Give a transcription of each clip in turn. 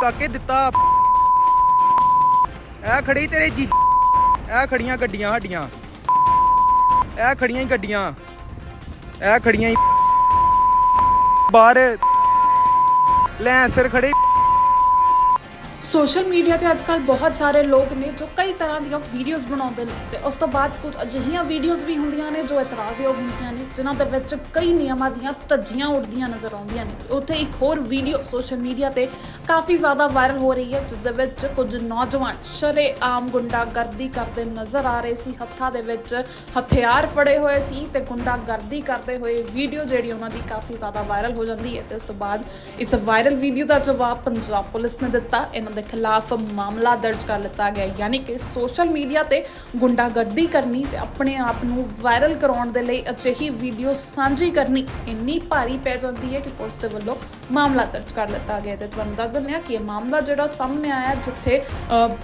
ਕਾਕੇ ਦਿੱਤਾ। ਇਹ ਖੜੀ ਤੇਰੇ ਜੀ ਇਹ ਖੜੀਆਂ ਗੱਡੀਆਂ ਸਾਡੀਆਂ। ਇਹ ਖੜੀਆਂ ਹੀ ਗੱਡੀਆਂ। ਇਹ ਖੜੀਆਂ ਹੀ ਬਾਹਰ। ਲੈ ਸਿਰ ਖੜੇ। ਸੋਸ਼ਲ ਮੀਡੀਆ ਤੇ ਅੱਜ ਅੱਜਕੱਲ ਬਹੁਤ ਸਾਰੇ ਲੋਕ ਨੇ ਜੋ ਕਈ ਤਰ੍ਹਾਂ ਦੀਆਂ ਵੀਡੀਓਜ਼ ਬਣਾਉਂਦੇ ਨੇ ਤੇ ਉਸ ਤੋਂ ਬਾਅਦ ਕੁਝ ਅਜਿਹੀਆਂ ਵੀਡੀਓਜ਼ ਵੀ ਹੁੰਦੀਆਂ ਨੇ ਜੋ ਇਤਰਾਜ਼ਯੋਗ ਹੁੰਦੀਆਂ ਨੇ, ਜਿਨ੍ਹਾਂ ਦੇ ਵਿੱਚ ਕਈ ਨਿਯਮਾਂ ਦੀਆਂ ਧੱਜੀਆਂ ਉੱਡਦੀਆਂ ਨਜ਼ਰ ਆਉਂਦੀਆਂ ਨੇ। ਉੱਥੇ ਇੱਕ ਹੋਰ ਵੀਡੀਓ ਸੋਸ਼ਲ ਮੀਡੀਆ ਤੇ ਕਾਫੀ ਜ਼ਿਆਦਾ ਵਾਇਰਲ ਹੋ ਰਹੀ ਹੈ ਜਿਸ ਦੇ ਵਿੱਚ ਕੁਝ ਨੌਜਵਾਨ ਸ਼ਰੇਆਮ ਗੁੰਡਾਗਰਦੀ ਕਰਦੇ ਨਜ਼ਰ ਆ ਰਹੇ ਸੀ। ਹੱਥਾਂ ਦੇ ਵਿੱਚ ਹਥਿਆਰ ਫੜੇ ਹੋਏ ਸੀ ਤੇ ਗੁੰਡਾਗਰਦੀ ਕਰਦੇ ਹੋਏ ਵੀਡੀਓ ਜਿਹੜੀ ਉਹਨਾਂ ਦੀ ਕਾਫੀ ਜ਼ਿਆਦਾ ਵਾਇਰਲ ਹੋ ਜਾਂਦੀ ਹੈ ਤੇ ਉਸ ਤੋਂ ਬਾਅਦ ਇਸ ਵਾਇਰਲ ਵੀਡੀਓ ਦਾ ਜਵਾਬ ਪੰਜਾਬ ਪੁਲਿਸ ਨੇ ਦਿੱਤਾ। ਇਹਨਾਂ ਦੇ ਖਿਲਾਫ ਮਾਮਲਾ ਦਰਜ ਕਰ ਲਿੱਤਾ ਗਿਆ ਯਾਨੀ ਕਿ ਸੋਸ਼ਲ ਮੀਡੀਆ ਤੇ ਗੁੰਡਾਗਰਦੀ ਕਰਨੀ ਤੇ ਆਪਣੇ ਆਪ ਨੂੰ ਵਾਇਰਲ ਕਰਾਉਣ ਦੇ ਲਈ ਅਜਿਹੀ ਵੀਡੀਓ ਸਾਂਝੀ ਕਰਨੀ ਇੰਨੀ ਭਾਰੀ ਪੈ ਜਾਂਦੀ ਹੈ ਕਿ ਪੁਲਿਸ ਦੇ ਵੱਲੋਂ ਮਾਮਲਾ ਦਰਜ ਕਰ ਲਿੱਤਾ ਗਿਆ ਹੈ ਤੇ ਤੁਹਾਨੂੰ ਦੱਸ ਦਿੰਦੇ ਹਾਂ ਕਿ ਇਹ ਮਾਮਲਾ ਜਿਹੜਾ ਸਾਹਮਣੇ ਆਇਆ ਜਿੱਥੇ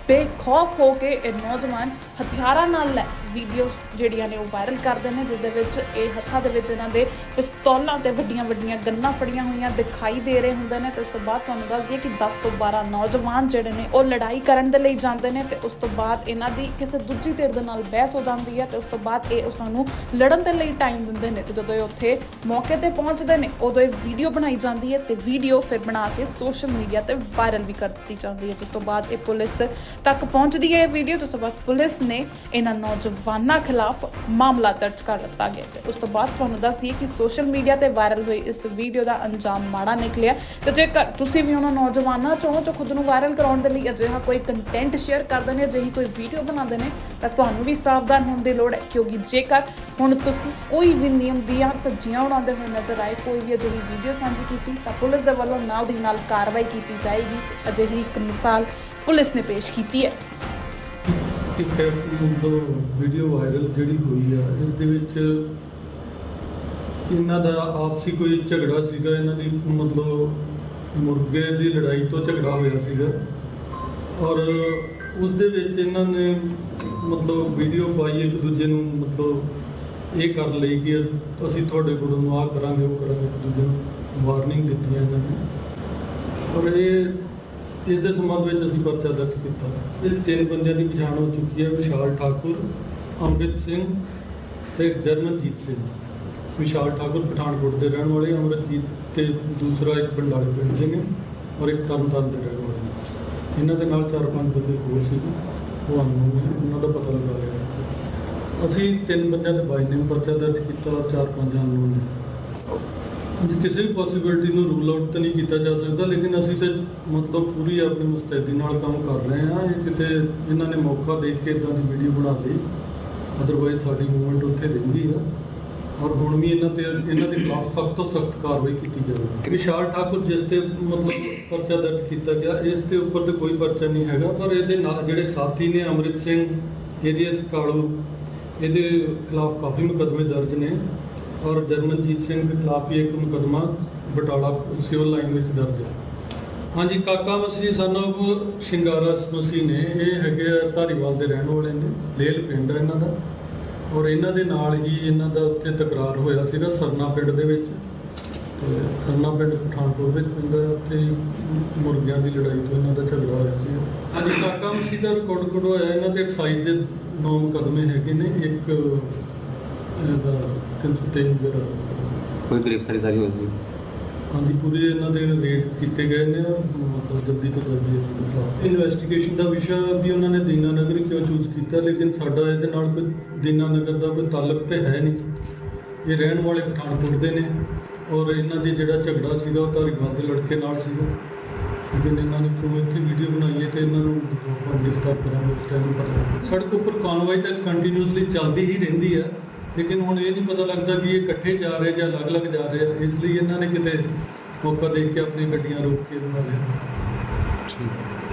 ਬੇਖੌਫ ਹੋ ਕੇ ਇਹ ਨੌਜਵਾਨ ਹਥਿਆਰਾਂ ਨਾਲ ਲੈਸ ਵੀਡੀਓਜ਼ ਜਿਹੜੀਆਂ ਨੇ ਉਹ ਵਾਇਰਲ ਕਰਦੇ ਨੇ, ਜਿਸ ਦੇ ਵਿੱਚ ਇਹ ਹੱਥਾਂ ਦੇ ਵਿੱਚ ਇਹਨਾਂ ਦੇ ਪਿਸਤੌਲਾਂ ਤੇ ਵੱਡੀਆਂ ਵੱਡੀਆਂ ਗੰਨਾਂ ਫੜੀਆਂ ਹੋਈਆਂ ਦਿਖਾਈ ਦੇ ਰਹੇ ਹੁੰਦੇ ਨੇ ਤੇ ਉਸ ਤੋਂ ਬਾਅਦ ਤੁਹਾਨੂੰ ਦੱਸ ਦਈਏ ਕਿ 10 ਤੋਂ 12 ਨੌਜਵਾਨ ਜਿਹੜੇ ਨੇ, ਉਹ ਲੜਾਈ ਕਰਨ ਦੇ ਲਈ ਜਾਂਦੇ ਨੇ ਤੇ ਉਸ ਤੋਂ ਬਾਅਦ ਇਹਨਾਂ ਦੀ ਕਿਸੇ ਦੂਜੀ ਧਿਰ ਦੇ ਨਾਲ ਬਹਿਸ ਹੋ ਜਾਂਦੀ ਹੈ ਤੇ ਉਸ ਤੋਂ ਬਾਅਦ ਇਹ ਉਸ ਨੂੰ ਲੜਨ ਦੇ ਲਈ ਟਾਈਮ ਦਿੰਦੇ ਨੇ ਤੇ ਜਦੋਂ ਇਹ ਉੱਥੇ ਮੌਕੇ ਤੇ ਪਹੁੰਚਦੇ ਨੇ, ਉਦੋਂ ਇਹ ਵੀਡੀਓ ਬਣਾਈ ਜਾਂਦੀ ਹੈ ਤੇ ਵੀਡੀਓ ਫਿਰ ਬਣਾ ਕੇ ਸੋਸ਼ਲ ਮੀਡੀਆ ਤੇ ਵਾਇਰਲ ਵੀ ਕਰ ਦਿੱਤੀ ਜਾਂਦੀ ਹੈ, ਜਿਸ ਤੋਂ ਬਾਅਦ ਇਹ ਪੁਲਿਸ ਤੱਕ ਪਹੁੰਚਦੀ ਹੈ ਇਹ ਵੀਡੀਓ ਤੇ ਤੋਂ ਬਾਅਦ ਪੁਲਿਸ ਨੇ ਇਹਨਾਂ ਨੌਜਵਾਨਾਂ ਖਿਲਾਫ ਮਾਮਲਾ ਦਰਜ ਕਰ ਦਿੱਤਾ ਗਿਆ ਤੇ ਉਸ ਤੋਂ ਬਾਅਦ ਤੁਹਾਨੂੰ ਦੱਸ ਦਈਏ ਕਿ ਸੋਸ਼ਲ ਮੀਡੀਆ ਤੇ ਵਾਇਰਲ ਹੋਈ ਇਸ ਵੀਡੀਓ ਦਾ ਅੰਜਾਮ ਮਾੜਾ ਨਿਕਲਿਆ ਤੇ ਜੇਕਰ ਤੁਸੀਂ ਵੀ ਉਹਨਾਂ ਨੌਜਵਾਨਾਂ ਚੋਂ ਜੋ ਖੁਦ ਨੂੰ ਵਾਇਰਲ ਕਰਾਉਣ ਦੇ ਲਈ ਅਜਿਹਾ ਕੋਈ ਕੰਟੈਂਟ ਸ਼ੇਅਰ ਕਰਦੇ ਨੇ, ਅਜਿਹੀ ਕੋਈ ਵੀਡੀਓ ਬਣਾਉਂਦੇ ਨੇ, ਤਾਂ ਤੁਹਾਨੂੰ ਵੀ ਸਾਵਧਾਨ ਹੋਣ ਦੀ ਲੋੜ ਹੈ, ਕਿਉਂਕਿ ਜੇਕਰ ਹੁਣ ਤੁਸੀਂ ਕੋਈ ਵੀ ਨਿਯਮ ਦੀਆਂ ਧੱਜੀਆਂ ਉਡਾਉਂਦੇ ਹੋਏ ਨਜ਼ਰ ਆਏ, ਕੋਈ ਵੀ ਅਜਿਹੀ ਵੀਡੀਓ ਸਾਂਝੀ ਕੀਤੀ, ਤਾਂ ਪੁਲਿਸ ਦੇ ਵੱਲੋਂ ਨਾਲ ਦੀ ਨਾਲ ਕਾਰਵਾਈ ਕੀਤੀ ਜਾਏਗੀ, ਤੇ ਅਜਿਹੀ ਇੱਕ ਮਿਸਾਲ ਪੁਲਿਸ ਨੇ ਪੇਸ਼ ਕੀਤੀ ਹੈ। ਇੱਕ ਤੋਂ ਵੀਡੀਓ ਵਾਇਰਲ ਜਿਹੜੀ ਹੋਈ ਆ, ਇਸ ਦੇ ਵਿੱਚ ਇਹਨਾਂ ਦਾ ਆਪਸੀ ਕੋਈ ਝਗੜਾ ਸੀਗਾ, ਇਹਨਾਂ ਦੀ ਮਤਲਬ ਮੁਰਗੇ ਦੀ ਲੜਾਈ ਤੋਂ ਝਗੜਾ ਹੋਇਆ ਸੀਗਾ। ਔਰ ਉਸ ਦੇ ਵਿੱਚ ਇਹਨਾਂ ਨੇ ਮਤਲਬ ਵੀਡੀਓ ਪਾਈ ਇੱਕ ਦੂਜੇ ਨੂੰ ਮਤਲਬ ਇਹ ਕਰ ਲਈ ਕਿ ਅਸੀਂ ਤੁਹਾਡੇ ਕੋਲੋਂ ਨੂੰ ਆਹ ਕਰਾਂਗੇ, ਉਹ ਕਰਾਂਗੇ, ਇੱਕ ਦੂਜੇ ਨੂੰ ਵਾਰਨਿੰਗ ਦਿੱਤੀ ਇਹਨਾਂ ਨੇ। ਔਰ ਇਹ ਇਸ ਦੇ ਸੰਬੰਧ ਵਿੱਚ ਅਸੀਂ ਪਰਚਾ ਦਰਜ ਕੀਤਾ। ਇਸ ਤਿੰਨ ਬੰਦਿਆਂ ਦੀ ਪਛਾਣ ਹੋ ਚੁੱਕੀ ਹੈ, ਵਿਸ਼ਾਲ ਠਾਕੁਰ, ਅੰਮ੍ਰਿਤ ਸਿੰਘ ਤੇ ਜਰਮਨਜੀਤ ਸਿੰਘ। ਵਿਸ਼ਾਲ ਠਾਕੁਰ ਪਠਾਨਕੋਟ ਦੇ ਰਹਿਣ ਵਾਲੇ, ਅੰਮ੍ਰਿਤਜੀਤ ਤੇ ਦੂਸਰਾ ਇੱਕ ਬੰਡਾਲੇ ਪਿੰਡ ਦੇ ਨੇ ਔਰ ਇੱਕ ਤਰਨਤਾਰਨ ਦੇ ਰਹਿਣ ਵਾਲੇ ਨੇ। ਇਹਨਾਂ ਦੇ ਨਾਲ ਚਾਰ ਪੰਜ ਬੰਦੇ ਹੋਰ ਸੀ। ਉਹ ਅਨਨੋਨ ਨੇ, ਉਹਨਾਂ ਦਾ ਪਤਾ ਲਗਾ ਲਿਆ। ਅਸੀਂ ਤਿੰਨ ਬੰਦਿਆਂ ਦੇ ਬਾਈ ਨੇਮ ਪਰਚਾ ਦਰਜ ਕੀਤਾ ਔਰ ਚਾਰ ਪੰਜ ਅਨਨੋਨ ਨੇ। ਅੱਜ ਕਿਸੇ ਵੀ ਪੋਸਿਬਿਲਿਟੀ ਨੂੰ ਰੂਲ ਆਊਟ ਤਾਂ ਨਹੀਂ ਕੀਤਾ ਜਾ ਸਕਦਾ, ਲੇਕਿਨ ਅਸੀਂ ਤੇ ਮਤਲਬ ਪੂਰੀ ਆਪਣੀ ਮੁਸਤੈਦੀ ਨਾਲ ਕੰਮ ਕਰ ਰਹੇ ਹਾਂ। ਇਹ ਕਿਤੇ ਇਹਨਾਂ ਨੇ ਮੌਕਾ ਦੇਖ ਕੇ ਇਦਾਂ ਦੀ ਵੀਡੀਓ ਬਣਾ ਲਈ। ਅਦਰਵਾਈਜ਼ ਸਾਡੀ ਮੂਵਮੈਂਟ ਉੱਥੇ ਰਹਿੰਦੀ ਆ। ਔਰ ਹੁਣ ਵੀ ਇਹਨਾਂ ਤੇ ਇਹਨਾਂ ਦੇ ਖਿਲਾਫ ਸਖਤ ਤੋਂ ਸਖਤ ਕਾਰਵਾਈ ਕੀਤੀ ਜਾਵੇਗੀ ਵਿਸ਼ਾਲ ਠਾਕੁਰ, ਜਿਸ ਤੇ ਮਤਲਬ ਪਰਚਾ ਦਰਜ ਕੀਤਾ ਗਿਆ, ਇਸ ਦੇ ਉੱਪਰ ਤੇ ਕੋਈ ਪਰਚਾ ਨਹੀਂ ਹੈਗਾ, ਪਰ ਇਹਦੇ ਨਾਲ ਜਿਹੜੇ ਸਾਥੀ ਨੇ ਅੰਮ੍ਰਿਤ ਸਿੰਘ ਏਰੀਅਸ ਕਾਲੂ, ਇਹਦੇ ਖਿਲਾਫ ਕਾਫੀ ਮੁਕੱਦਮੇ ਦਰਜ ਨੇ ਔਰ ਜਰਮਨਜੀਤ ਸਿੰਘ ਦੇ ਖਿਲਾਫ ਵੀ ਇੱਕ ਮੁਕੱਦਮਾ ਬਟਾਲਾ ਸਿਵਲ ਲਾਈਨ ਵਿੱਚ ਦਰਜ ਹੈ। ਹਾਂਜੀ, ਕਾਕਾ ਮਸੀਹ ਸਾਨੂੰ ਸ਼ਿੰਗਾਰਾ ਮਸੀਹ ਨੇ, ਇਹ ਹੈਗੇ ਆ ਧਾਰੀਵਾਲ ਦੇ ਰਹਿਣ ਵਾਲੇ ਨੇ ਲੇਲ ਪਿੰਡ ਹੈ ਇਹਨਾਂ ਦਾ। ਔਰ ਇਹਨਾਂ ਦੇ ਨਾਲ ਹੀ ਇਹਨਾਂ ਦਾ ਉੱਥੇ ਤਕਰਾਰ ਹੋਇਆ ਸੀਗਾ ਸਰਨਾ ਪਿੰਡ ਦੇ ਵਿੱਚ। ਤੇ ਸਰਨਾ ਪਿੰਡ ਪਠਾਨਕੋਟ ਵਿੱਚ ਹੈ, ਉੱਥੇ ਮੁਰਗਿਆਂ ਦੀ ਲੜਾਈ ਤੋਂ ਇਹਨਾਂ ਦਾ ਝਗੜਾ ਹੋਇਆ ਸੀ। ਹਾਂਜੀ ਕਾਕਾ ਮਸੀਹ ਦਾ ਰਿਕਾਰਡ ਕੋਡ ਹੋਇਆ ਇਹਨਾਂ ਦੇ ਐਕਸਾਈਜ਼ ਦੇ ਨੌ ਮੁਕੱਦਮੇ ਹੈਗੇ ਨੇ ਇੱਕ ਇਹਦਾ 323 ਜਿਹੜਾ ਕੋਈ ਗ੍ਰਿਫਤਾਰੀ ਸਾਰੀ ਹੋਈ ਸੀ? ਹਾਂਜੀ ਪੂਰੇ ਇਹਨਾਂ ਦੇ ਕੀਤੇ ਗਏ ਨੇ, ਮਤਲਬ ਜਲਦੀ ਤੋਂ ਜਲਦੀ ਇਨਵੈਸਟੀਗੇਸ਼ਨ ਦਾ ਵਿਸ਼ਾ ਵੀ ਉਹਨਾਂ ਨੇ ਦੀਨਾ ਨਗਰ ਕਿਉਂ ਚੂਜ਼ ਕੀਤਾ, ਲੇਕਿਨ ਸਾਡਾ ਇਹਦੇ ਨਾਲ ਕੋਈ ਦੀਨਾ ਨਗਰ ਦਾ ਕੋਈ ਤਾਲੁਕ ਤੇ ਹੈ ਨਹੀਂ। ਇਹ ਰਹਿਣ ਵਾਲੇ ਪਠਾਨਕੋਟ ਦੇ ਨੇ ਔਰ ਇਹਨਾਂ ਦੇ ਜਿਹੜਾ ਝਗੜਾ ਸੀਗਾ, ਉਹ ਧਾਰੀਵਾਲ ਦੇ ਲੜਕੇ ਨਾਲ ਸੀਗਾ। ਲੇਕਿਨ ਇਹਨਾਂ ਨੇ ਕਿਉਂ ਇੱਥੇ ਵੀਡੀਓ ਬਣਾਈ ਹੈ ਤੇ ਇਹਨਾਂ ਨੂੰ ਆਪਾਂ ਗ੍ਰਿਫਤਾਰ ਕਰਾਂਗੇ, ਉਸ ਟਾਈਮ ਪਤਾ ਲੱਗੂ ਸੜਕ ਉੱਪਰ ਕਾਨਵਾਈ ਤਾਂ ਕੰਟੀਨਿਊਸਲੀ ਚੱਲਦੀ ਹੀ ਰਹਿੰਦੀ ਹੈ, ਲੇਕਿਨ ਹੁਣ ਇਹ ਨਹੀਂ ਪਤਾ ਲੱਗਦਾ ਕਿ ਇਹ ਇਕੱਠੇ ਜਾ ਰਹੇ ਜਾਂ ਅਲੱਗ-ਅਲੱਗ ਜਾ ਰਹੇ ਆ। ਇਸ ਲਈ ਇਹਨਾਂ ਨੇ ਕਿਤੇ ਮੌਕਾ ਦੇਖ ਕੇ ਆਪਣੀ ਗੱਡੀਆਂ ਰੋਕ ਕੇ ਬਣਾ ਲਿਆ ਠੀਕ।